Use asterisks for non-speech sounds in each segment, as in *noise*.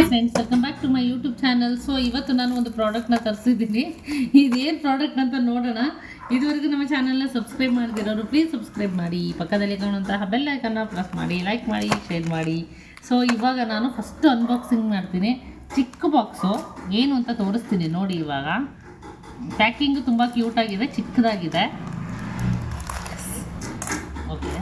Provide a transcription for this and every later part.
Hi friends welcome back to my YouTube channel so ಇವತ್ತು ನಾನು ಒಂದು ಪ್ರಾಡಕ್ಟ್ನ ತರಿಸಿದ್ದೀನಿ. ಇದೇನು ಪ್ರಾಡಕ್ಟ್ ಅಂತ ನೋಡೋಣ. ಇದುವರೆಗೂ ನಮ್ಮ ಚಾನಲ್ನ ಸಬ್ಸ್ಕ್ರೈಬ್ ಮಾಡಿದಿರೋರು ಪ್ಲೀಸ್ ಸಬ್ಸ್ಕ್ರೈಬ್ ಮಾಡಿ. ಪಕ್ಕದಲ್ಲಿ ಕಾಣುವಂತಹ ಬೆಲ್ ಐಕನ್ನ ಪ್ರೆಸ್ ಮಾಡಿ ಲೈಕ್ ಮಾಡಿ ಶೇರ್ ಮಾಡಿ. ಸೊ ಇವಾಗ ನಾನು ಫಸ್ಟ್ ಅನ್ಬಾಕ್ಸಿಂಗ್ ಮಾಡ್ತೀನಿ. ಚಿಕ್ಕ ಬಾಕ್ಸು ಏನು ಅಂತ ತೋರಿಸ್ತೀನಿ ನೋಡಿ ಇವಾಗ. ಪ್ಯಾಕಿಂಗು ತುಂಬ ಕ್ಯೂಟಾಗಿದೆ ಚಿಕ್ಕದಾಗಿದೆ. ಓಕೆ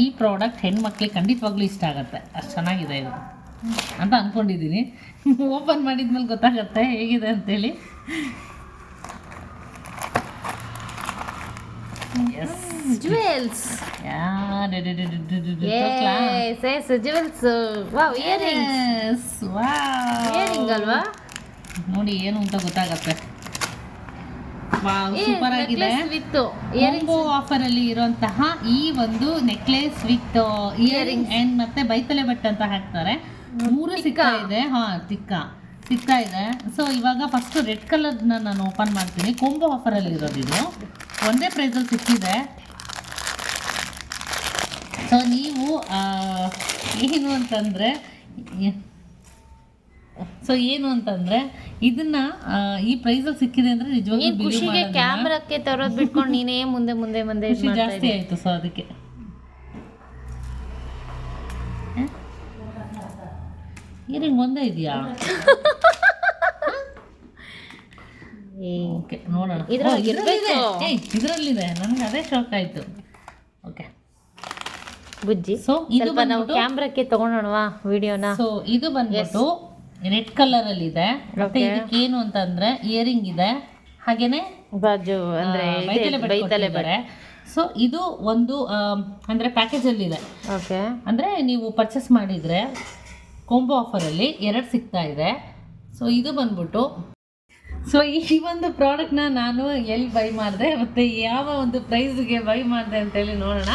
ಈ ಪ್ರಾಡಕ್ಟ್ ಹೆಣ್ಮಕ್ಳಿಗೆ ಖಂಡಿತವಾಗ್ಲೂ ಇಷ್ಟ ಆಗುತ್ತೆ. ಅಷ್ಟು ಚೆನ್ನಾಗಿದೆ ಇದು. ಅಂತ ಅಂದ್ಕೊಂಡಿದ್ದೀನಿ ಓಪನ್ ಮಾಡಿದ್ಮೇಲೆ ಗೊತ್ತಾಗತ್ತೆ ಹೇಗಿದೆ ಅಂತೇಳಿ. ಜುವೆಲ್ಸ್ ಜುವೆಲ್ಸ್ ವಾವ್ ಇಯರಿಂಗ್ ಅಲ್ವಾ? ನೋಡಿ ಏನು ಅಂತ ಗೊತ್ತಾಗತ್ತೆ. ಸೂಪರ್ ಆಗಿದೆ. ವಿತ್ ಕಾಂಬೋ ಆಫರ್ ಅಲ್ಲಿ ಇರುವಂತಹ ಈ ಒಂದು ನೆಕ್ಲೆಸ್ ವಿತ್ ಇಯರಿಂಗ್ ಅಂಡ್ ಮತ್ತೆ ಬೈತಲೆ ಬಟ್ಟೆ ಅಂತ ಹಾಕ್ತಾರೆ. ಮೂರು ಸಿಗ್ತಾ ಇದೆ. ಹಾ ತಿಕ್ಕ. ಸಿಗ್ತಾ ಇದೆ. ಸೊ ಇವಾಗ ಫಸ್ಟ್ ರೆಡ್ ಕಲರ್ನ ನಾನು ಓಪನ್ ಮಾಡ್ತೀನಿ. ಕೊಂಬೋ ಆಫರ್ ಅಲ್ಲಿ ಇರೋದು ಇದು. ಒಂದೇ ಪ್ರೈಸಲ್ಲಿ ಸಿಕ್ಕಿದೆ. ಸೊ ನೀವು ಆ, ಏನು ಅಂತಂದ್ರೆ ಸೊ ಏನು ಅಂತಂದ್ರೆ ಇದನ್ನ ಈ ಪ್ರೈಸ್ ಅಲ್ಲಿ ಸಿಕ್ಕಿದೆ ಅಂದ್ರೆ believe ಖುಷಿಗೆ. ಕ್ಯಾಮ್ರಾಕ್ಕೆ ತರೋದ್ ಬಿಟ್ಕೊಂಡು ನೀನೇ ಮುಂದೆ ಮುಂದೆ ಮುಂದೆ ಖುಷಿ ಜಾಸ್ತಿ ಆಯ್ತು ಸೊ ಅದಕ್ಕೆ. ಇಯರಿಂಗ್ ಒಂದೇ ಇದೆಯಾ? ಓಕೆ ನೋಡೋಣ. ಇದರಲ್ಲಿದೆ. ನನಗೆ ಅದೇ ಶಾಕ್ ಆಯ್ತು. ಓಕೆ. ಬುಜ್ಜಿ ಸೊ ಇದು ಬಂದ್ಬಿಟ್ಟು ಕ್ಯಾಮ್ರಾಕ್ಕೆ ತಗೊಂಡೋಣವಾ ವಿಡಿಯೋನ? ಸೊ ಇದು ಬಂದ್ಬಿಟ್ಟು ರೆಡ್ ಕಲರ್ ಅಲ್ಲಿ ಇದೆ. ಮತ್ತೆ. ಇದಕ್ಕೆ ಏನು ಅಂತಂದ್ರೆ ಇಯರಿಂಗ್ ಇದೆ. ಹಾಗೇನೆ ಬಾಜು ಅಂದ್ರೆ ಬೈತಲೆ ಬರೆ. ಸೊ ಇದು ಒಂದು ಅಂದ್ರೆ ಪ್ಯಾಕೇಜ್ ಅಲ್ಲಿ ಇದೆ. ಓಕೆ ಅಂದ್ರೆ ನೀವು ಪರ್ಚೇಸ್ ಮಾಡಿದ್ರೆ ಕೊಂಬೋ ಅಲ್ಲಿ ಎರಡು ಸಿಗ್ತಾ ಇದೆ. ಸೊ ಇದು ಬಂದ್ಬಿಟ್ಟು ಸೊ ಈ ಒಂದು ಪ್ರಾಡಕ್ಟ್ನ ನಾನು ಎಲ್ಲಿ ಬೈ ಮಾಡಿದೆ ಮತ್ತೆ ಯಾವ ಒಂದು ಪ್ರೈಸ್ಗೆ ಬೈ ಮಾಡಿದೆ ಅಂತೇಳಿ ನೋಡೋಣ.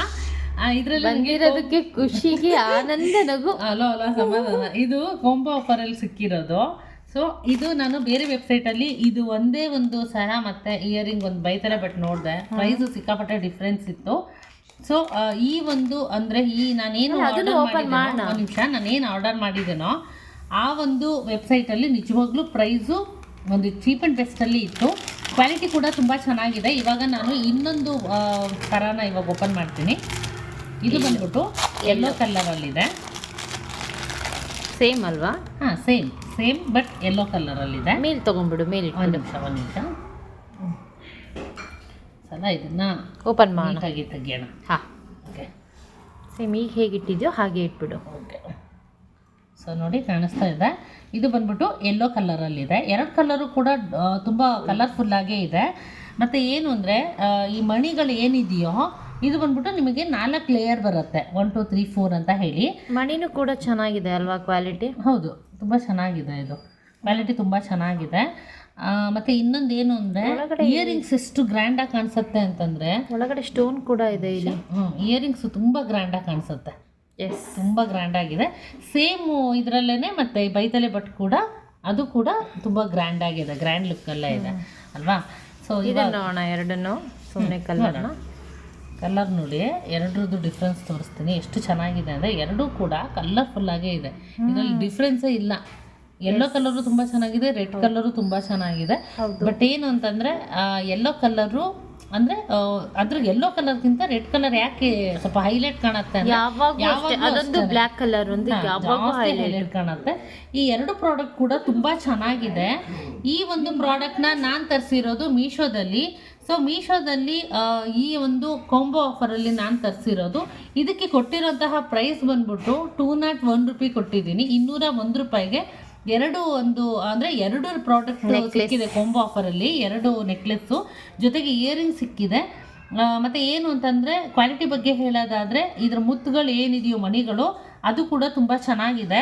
ಬಂದಿರೋದಕ್ಕೆ ಖುಷಿಗೆ ಆನಂದ ನಗು. *laughs* ಅಲೋ ಅಲೋ ಸಮಾಧಾನ. ಇದು ಕೊಂಬೋ ಅಲ್ಲಿ ಸಿಕ್ಕಿರೋದು. ಸೊ ಇದು ನಾನು ಬೇರೆ ವೆಬ್ಸೈಟ್ ಅಲ್ಲಿ ಇದು ಒಂದೇ ಒಂದು ಸರ ಮತ್ತೆ ಇಯರಿಂಗ್ ಒಂದು ಬೈತಲೆ ಬಟ್ ನೋಡಿದೆ. ಪ್ರೈಸ್ ಸಿಕ್ಕಾಪಟ್ಟೆ ಡಿಫ್ರೆನ್ಸ್ ಇತ್ತು. ಸೊ ಈ ಒಂದು ಅಂದ್ರೆ ಈ ನಾನೇನು ನಿಮಿಷ ನಾನೇನು ಆರ್ಡರ್ ಮಾಡಿದ್ದೇನೋ ಆ ಒಂದು ವೆಬ್ಸೈಟ್ ಅಲ್ಲಿ ನಿಜವಾಗ್ಲೂ ಪ್ರೈಸು ಒಂದು ಚೀಪ್ ಆ್ಯಂಡ್ ಬೆಸ್ಟಲ್ಲಿ ಇತ್ತು. ಕ್ವಾಲಿಟಿ ಕೂಡ ತುಂಬಾ ಚೆನ್ನಾಗಿದೆ. ಇವಾಗ ನಾನು ಇನ್ನೊಂದು ಥರನ ಸರನ ಇವಾಗ ಓಪನ್ ಮಾಡ್ತೀನಿ. ಇದು ಬಂದ್ಬಿಟ್ಟು ಯೆಲ್ಲೋ ಕಲರಲ್ಲಿದೆ ಸೇಮ್ ಅಲ್ವಾ? ಹಾಂ ಸೇಮ್ ಸೇಮ್ ಬಟ್ ಯೆಲ್ಲೋ ಕಲರಲ್ಲಿದೆ ಮೇಲ್ ತಗೊಂಡ್ಬಿಡು ಮೇಲ್ ಒಂದು ನಿಮಿಷ ಒಂದು ನಿಮಿಷ. ಸಲ ಇದನ್ನ ಓಪನ್ ಮಾಡಿ. ತೆಗಿಯೋಣ. ಹಾ. ಓಕೆ ಸೇಮ್ ಈಗ ಹೇಗಿಟ್ಟಿದ್ಯೋ ಹಾಗೆ ಇಟ್ಬಿಡು. ಓಕೆ ಸೊ ನೋಡಿ ಕಾಣಿಸ್ತಾ ಇದೆ. ಇದು ಬಂದ್ಬಿಟ್ಟು ಯೆಲ್ಲೋ ಕಲರಲ್ಲಿದೆ ಎರಡು ಕಲರು ಕೂಡ ತುಂಬ ಕಲರ್ಫುಲ್ಲಾಗೇ ಇದೆ. ಮತ್ತು ಏನು ಅಂದರೆ ಈ ಮಣಿಗಳು ಏನಿದೆಯೋ ಇದು ಬಂದ್ಬಿಟ್ಟು ನಿಮಗೆ ನಾಲ್ಕು ಲೇಯರ್ ಬರುತ್ತೆ. ಒನ್ ಟು ತ್ರೀ ಫೋರ್ ಅಂತ ಹೇಳಿ. ಮಣಿನೂ ಕೂಡ ಚೆನ್ನಾಗಿದೆ ಅಲ್ವಾ ಕ್ವಾಲಿಟಿ ಹೌದು ತುಂಬ ಚೆನ್ನಾಗಿದೆ ಇದು. ಕ್ವಾಲಿಟಿ ತುಂಬ ಚೆನ್ನಾಗಿದೆ. ಮತ್ತೆ ಇನ್ನೊಂದು ಏನು ಅಂದರೆ ಇಯರಿಂಗ್ಸ್ ಎಷ್ಟು ಗ್ರ್ಯಾಂಡಾಗಿ ಕಾಣಿಸುತ್ತೆ ಅಂತಂದರೆ ಒಳಗಡೆ ಸ್ಟೋನ್ ಕೂಡ ಇದೆ ಇಲ್ಲಿ. ಇಯರಿಂಗ್ಸ್ ತುಂಬ ಗ್ರ್ಯಾಂಡಾಗಿ ಕಾಣಿಸುತ್ತೆ. ಎಸ್ ತುಂಬ ಗ್ರ್ಯಾಂಡಾಗಿದೆ ಸೇಮ್ ಇದರಲ್ಲೇ ಮತ್ತು ಬೈತಲೆ ಬಟ್ ಕೂಡ ಅದು ಕೂಡ ತುಂಬ ಗ್ರ್ಯಾಂಡ್ ಆಗಿದೆ ಗ್ರ್ಯಾಂಡ್ ಲುಕ್ಕಲ್ಲೇ ಇದೆ. ಅಲ್ವಾ? ಸೊ ಇದೆ ನೋಡೋಣ ಎರಡನ್ನು. ಸುಮ್ಮನೆ ಕಲರ್ನ. ಕಲರ್ ನೋಡಿ ಎರಡರದ್ದು ಡಿಫ್ರೆನ್ಸ್ ತೋರಿಸ್ತೀನಿ. ಎಷ್ಟು ಚೆನ್ನಾಗಿದೆ ಅಂದರೆ ಎರಡೂ ಕೂಡ ಕಲರ್ಫುಲ್ಲಾಗೇ ಇದೆ. ಇದರಲ್ಲಿ ಡಿಫ್ರೆನ್ಸೇ ಇಲ್ಲ. ಯೆಲ್ಲೋ ಕಲರು ತುಂಬ ಚೆನ್ನಾಗಿದೆ ರೆಡ್ ಕಲರು ತುಂಬ ಚೆನ್ನಾಗಿದೆ. ಬಟ್ ಏನು ಅಂತಂದರೆ ಯೆಲ್ಲೋ ಕಲರು ಅಂದ್ರೆ ಅದ್ರ ಯೆಲ್ಲೋ ಕಲರ್ಗಿಂತ ರೆಡ್ ಕಲರ್ ಯಾಕೆ ಸ್ವಲ್ಪ ಹೈಲೈಟ್ ಕಾಣುತ್ತೆ ಅದೊಂದು. ಬ್ಲ್ಯಾಕ್ ಕಲರ್ ಒಂದು ಹಾ, ಯಾವಾಗೂ ಕಾಣುತ್ತೆ. ಈ ಎರಡು ಪ್ರಾಡಕ್ಟ್ ಕೂಡ ತುಂಬಾ ಚೆನ್ನಾಗಿದೆ. ಈ ಒಂದು ಪ್ರಾಡಕ್ಟ್ನ ನಾನು ತರಿಸಿರೋದು ಮೀಶೋದಲ್ಲಿ ಸೊ ಮೀಶೋದಲ್ಲಿ ಈ ಒಂದು ಕಾಂಬೋ ಆಫರಲ್ಲಿ ನಾನು ತರಿಸಿರೋದು. ಇದಕ್ಕೆ ಕೊಟ್ಟಿರೋಂತಹ ಪ್ರೈಸ್ ಬಂದ್ಬಿಟ್ಟು ಟೂ ನಾಟ್ ಒನ್ ರುಪಿ ಕೊಟ್ಟಿದ್ದೀನಿ. ಇನ್ನೂರ ಒಂದು ರೂಪಾಯಿಗೆ ಎರಡು ಒಂದು ಅಂದರೆ ಎರಡು ಪ್ರಾಡಕ್ಟ್ ಸಿಕ್ಕಿದೆ ಕಾಂಬೋ ಆಫರಲ್ಲಿ ಎರಡು ನೆಕ್ಲೆಸ್ಸು ಜೊತೆಗೆ ಇಯರಿಂಗ್ ಸಿಕ್ಕಿದೆ. ಮತ್ತು ಏನು ಅಂತಂದರೆ ಕ್ವಾಲಿಟಿ ಬಗ್ಗೆ ಹೇಳೋದಾದರೆ ಇದರ ಮುತ್ತುಗಳು ಏನಿದೆಯೋ ಮಣಿಗಳು ಅದು ಕೂಡ ತುಂಬ ಚೆನ್ನಾಗಿದೆ.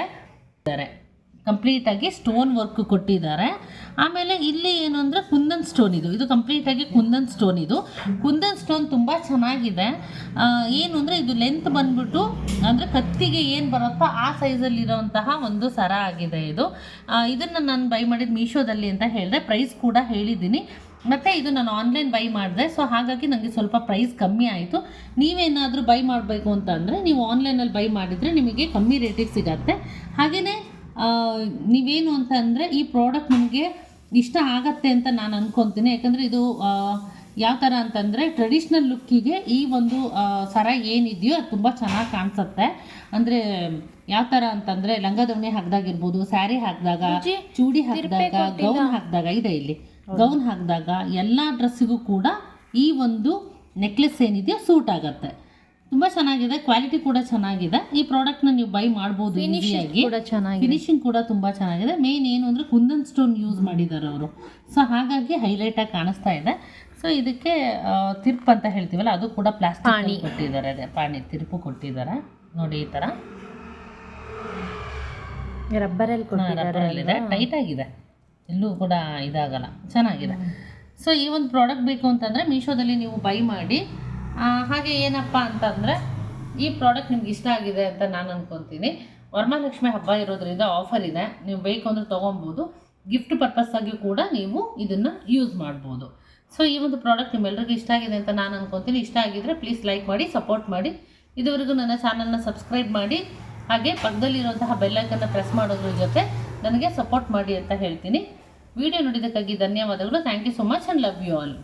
ಕಂಪ್ಲೀಟಾಗಿ ಸ್ಟೋನ್ ವರ್ಕ್ ಕೊಟ್ಟಿದ್ದಾರೆ. ಆಮೇಲೆ ಇಲ್ಲಿ ಏನು ಅಂದರೆ ಕುಂದನ್ ಸ್ಟೋನ್ ಇದು. ಇದು ಕಂಪ್ಲೀಟಾಗಿ ಕುಂದನ್ ಸ್ಟೋನ್ ಇದು. ಕುಂದನ್ ಸ್ಟೋನ್ ತುಂಬ ಚೆನ್ನಾಗಿದೆ. ಏನು ಅಂದರೆ ಇದು ಲೆಂತ್ ಬಂದ್ಬಿಟ್ಟು ಅಂದರೆ ಕತ್ತಿಗೆ ಏನು ಬರುತ್ತೋ ಆ ಸೈಜಲ್ಲಿರೋಂತಹ ಒಂದು ಸರ ಆಗಿದೆ ಇದು. ಇದನ್ನು ನಾನು ಬೈ ಮಾಡಿದ ಮೀಶೋದಲ್ಲಿ ಅಂತ ಹೇಳಿದೆ. ಪ್ರೈಸ್ ಕೂಡ ಹೇಳಿದ್ದೀನಿ. ಮತ್ತು ಇದು ನಾನು ಆನ್ಲೈನ್ ಬೈ ಮಾಡಿದೆ. ಸೊ ಹಾಗಾಗಿ ನನಗೆ ಸ್ವಲ್ಪ ಪ್ರೈಸ್ ಕಮ್ಮಿ ಆಯಿತು. ನೀವೇನಾದರೂ ಬೈ ಮಾಡಬೇಕು ಅಂತ ಅಂದರೆ ನೀವು ಆನ್ಲೈನಲ್ಲಿ ಬೈ ಮಾಡಿದರೆ ನಿಮಗೆ ಕಮ್ಮಿ ರೇಟಿಗೆ ಸಿಗತ್ತೆ. ಹಾಗೆಯೇ ನೀವೇನು ಅಂತ ಅಂದರೆ ಈ ಪ್ರಾಡಕ್ಟ್ ನಿಮಗೆ ಇಷ್ಟ ಆಗತ್ತೆ ಅಂತ ನಾನು ಅನ್ಕೊತೀನಿ. ಯಾಕಂದರೆ ಇದು ಯಾವ ಥರ ಅಂತಂದರೆ ಟ್ರೆಡಿಷ್ನಲ್ ಲುಕ್ಕಿಗೆ ಈ ಒಂದು ಸರ ಏನಿದೆಯೋ ಅದು ತುಂಬ ಚೆನ್ನಾಗಿ ಕಾಣಿಸುತ್ತೆ. ಅಂದರೆ ಯಾವ ಥರ ಅಂತಂದರೆ ಲಂಗ ದವಣಿ ಹಾಕ್ದಾಗಿರ್ಬೋದು ಸ್ಯಾರಿ ಹಾಕಿದಾಗ ಚೂಡಿ ಹಾಕಿದಾಗ ಗೌನ್ ಹಾಕಿದಾಗ ಇದೆ ಇಲ್ಲಿ. ಗೌನ್ ಹಾಕಿದಾಗ ಎಲ್ಲ ಡ್ರೆಸ್ಸಿಗೂ ಕೂಡ ಈ ಒಂದು ನೆಕ್ಲೆಸ್ ಏನಿದೆಯೋ ಸೂಟ್ ಆಗುತ್ತೆ. ತುಂಬ ಚೆನ್ನಾಗಿದೆ ಕ್ವಾಲಿಟಿ ಕೂಡ ಚೆನ್ನಾಗಿದೆ. ಈ ಪ್ರಾಡಕ್ಟ್ನ ನೀವು ಬೈ ಮಾಡ್ಬೋದು ಈಸಿಯಾಗಿ ಫಿನಿಶಿಂಗ್ ಕೂಡ ತುಂಬ ಚೆನ್ನಾಗಿದೆ. ಮೇನ್ ಏನು ಅಂದರೆ ಕುಂದನ್ ಸ್ಟೋನ್ ಯೂಸ್ ಮಾಡಿದ್ದಾರೆ ಅವರು. ಸೊ ಹಾಗಾಗಿ ಹೈಲೈಟಾಗಿ ಕಾಣಿಸ್ತಾ ಇದೆ. ಸೊ ಇದಕ್ಕೆ ತಿರ್ಪ್ ಅಂತ ಹೇಳ್ತೀವಲ್ಲ ಅದು ಕೂಡ ಪ್ಲಾಸ್ಟಿಕ್ ಕೊಟ್ಟಿದ್ದಾರೆ. ಅದೇ ಪಾಣಿ ತಿರುಪು ಕೊಟ್ಟಿದ್ದಾರೆ. ನೋಡಿ ಈ ಥರ ರಬ್ಬರಲ್ಲಿ ಕೊಟ್ಟಿದ್ದಾರೆ ರಬ್ಬರಲ್ಲಿದೆ ಟೈಟ್ ಆಗಿದೆ. ಎಲ್ಲೂ ಕೂಡ ಇದಾಗಲ್ಲ. ಚೆನ್ನಾಗಿದೆ. ಸೊ ಈ ಒಂದು ಪ್ರಾಡಕ್ಟ್ ಬೇಕು ಅಂತಂದರೆ ಮೀಶೋದಲ್ಲಿ ನೀವು ಬೈ ಮಾಡಿ ಹಾಗೆ ಏನಪ್ಪ ಅಂತಂದರೆ, ಈ ಪ್ರಾಡಕ್ಟ್ ನಿಮ್ಗೆ ಇಷ್ಟ ಆಗಿದೆ ಅಂತ ನಾನು ಅಂದ್ಕೊತೀನಿ ವರಮಹಾಲಕ್ಷ್ಮಿ ಹಬ್ಬ ಇರೋದ್ರಿಂದ ಆಫರ್ ಇದೆ. ನೀವು ಬೇಕು ಅಂದರೆ ತೊಗೊಬೋದು. ಗಿಫ್ಟ್ ಪರ್ಪಸ್ ಆಗಿ ಕೂಡ ನೀವು ಇದನ್ನು ಯೂಸ್ ಮಾಡ್ಬೋದು. ಸೊ ಈ ಒಂದು ಪ್ರಾಡಕ್ಟ್ ನಿಮ್ಮೆಲ್ಲರಿಗೂ ಇಷ್ಟ ಆಗಿದೆ ಅಂತ ನಾನು ಅಂದ್ಕೊತೀನಿ ಇಷ್ಟ ಆಗಿದ್ರೆ ಪ್ಲೀಸ್ ಲೈಕ್ ಮಾಡಿ ಸಪೋರ್ಟ್ ಮಾಡಿ. ಇದುವರೆಗೂ ನನ್ನ ಚಾನಲ್ನ ಸಬ್ಸ್ಕ್ರೈಬ್ ಮಾಡಿ. ಹಾಗೆ ಪಕ್ಕದಲ್ಲಿರುವಂತಹ ಬೆಲ್ಲೈಕನ್ನು ಪ್ರೆಸ್ ಮಾಡೋದ್ರ ಜೊತೆ ನನಗೆ ಸಪೋರ್ಟ್ ಮಾಡಿ ಅಂತ ಹೇಳ್ತೀನಿ. ವಿಡಿಯೋ ನೋಡಿದ್ದಕ್ಕಾಗಿ ಧನ್ಯವಾದಗಳು. Thank you so much and love you all